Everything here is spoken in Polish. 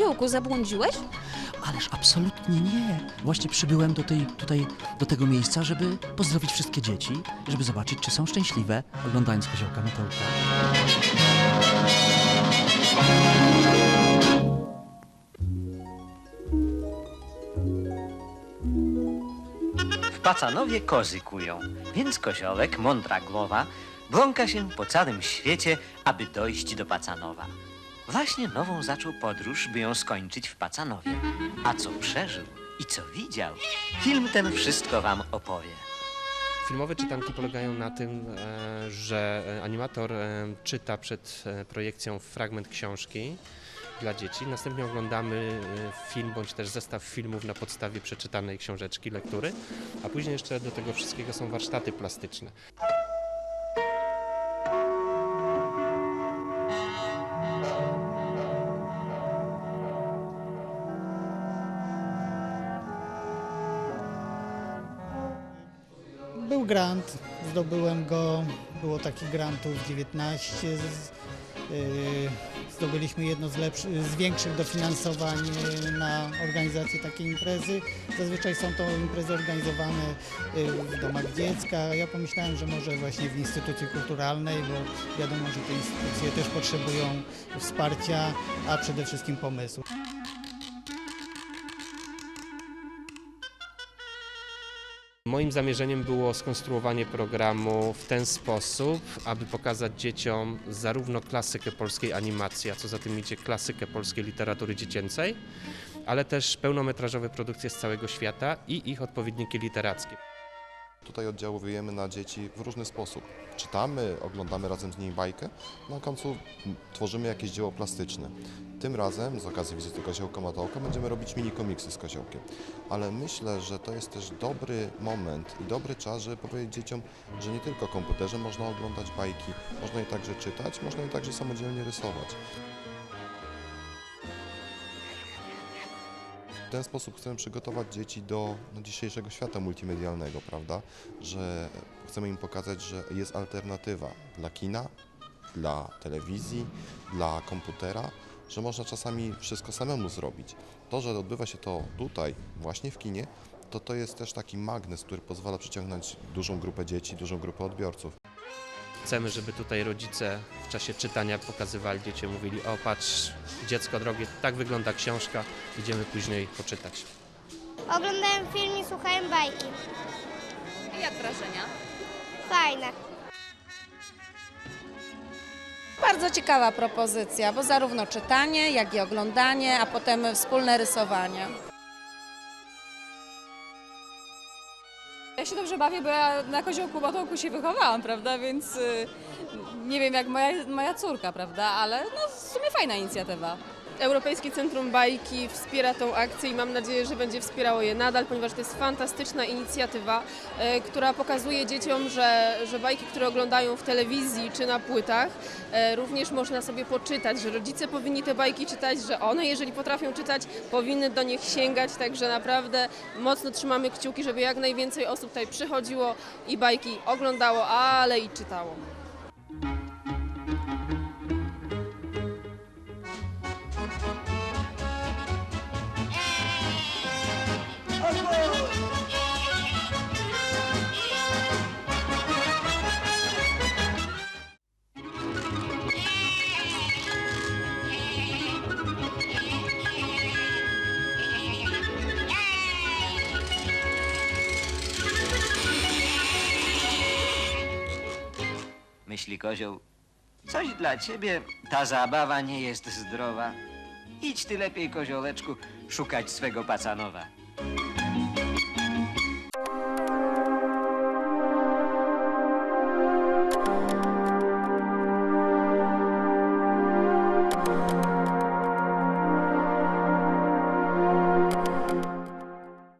Koziołku, zabłądziłeś? Ależ absolutnie nie. Właśnie przybyłem do, tej, tutaj, do tego miejsca, żeby pozdrowić wszystkie dzieci, żeby zobaczyć, czy są szczęśliwe, oglądając koziołka Matołka. W Pacanowie kozy kują, więc koziołek, mądra głowa, błąka się po całym świecie, aby dojść do Pacanowa. Właśnie nową zaczął podróż, by ją skończyć w Pacanowie. A co przeżył i co widział, film ten wszystko wam opowie. Filmowe czytanki polegają na tym, e, że e, animator e, czyta przed projekcją fragment książki dla dzieci. Następnie oglądamy film bądź też zestaw filmów na podstawie przeczytanej książeczki, lektury, a później jeszcze do tego wszystkiego są warsztaty plastyczne. Był grant, zdobyłem go, było takich grantów 19. Z, yy, zdobyliśmy jedno z, z większych dofinansowań yy, na organizację takiej imprezy. Zazwyczaj są to imprezy organizowane yy, w domach dziecka. Ja pomyślałem, że może właśnie w instytucji kulturalnej, bo wiadomo, że te instytucje też potrzebują wsparcia, a przede wszystkim pomysłu. Moim zamierzeniem było skonstruowanie programu w ten sposób, aby pokazać dzieciom zarówno klasykę polskiej animacji, a co za tym idzie klasykę polskiej literatury dziecięcej, ale też pełnometrażowe produkcje z całego świata i ich odpowiedniki literackie. Tutaj oddziałujemy na dzieci w różny sposób. Czytamy, oglądamy razem z nimi bajkę, na końcu tworzymy jakieś dzieło plastyczne. Tym razem, z okazji wizyty Koziołka Matołka, będziemy robić mini komiksy z Koziołkiem. Ale myślę, że to jest też dobry moment i dobry czas, żeby powiedzieć dzieciom, że nie tylko komputerze można oglądać bajki, można je także czytać, można je także samodzielnie rysować. W ten sposób chcemy przygotować dzieci do no, dzisiejszego świata multimedialnego, prawda? Że chcemy im pokazać, że jest alternatywa dla kina, dla telewizji, dla komputera, że można czasami wszystko samemu zrobić. To, że odbywa się to tutaj, właśnie w kinie, to to jest też taki magnes, który pozwala przyciągnąć dużą grupę dzieci, dużą grupę odbiorców. Chcemy, żeby tutaj rodzice w czasie czytania pokazywali dzieciom, mówili: O, patrz, dziecko drogie, tak wygląda książka, idziemy później poczytać. Oglądałem film i słuchałem bajki. Jak wrażenia? Fajne. Bardzo ciekawa propozycja, bo zarówno czytanie, jak i oglądanie, a potem wspólne rysowanie. Ja się dobrze bawię, bo ja na koziołku batołku się wychowałam, prawda, więc y, nie wiem jak moja, moja córka, prawda, ale no w sumie fajna inicjatywa. Europejskie Centrum Bajki wspiera tą akcję i mam nadzieję, że będzie wspierało je nadal, ponieważ to jest fantastyczna inicjatywa, e, która pokazuje dzieciom, że, że bajki, które oglądają w telewizji czy na płytach, e, również można sobie poczytać, że rodzice powinni te bajki czytać, że one, jeżeli potrafią czytać, powinny do nich sięgać, także naprawdę mocno trzymamy kciuki, żeby jak najwięcej osób tutaj przychodziło i bajki oglądało, ale i czytało. Myśli kozioł, coś dla ciebie ta zabawa nie jest zdrowa. Idź ty lepiej, koziołeczku, szukać swego Pacanowa.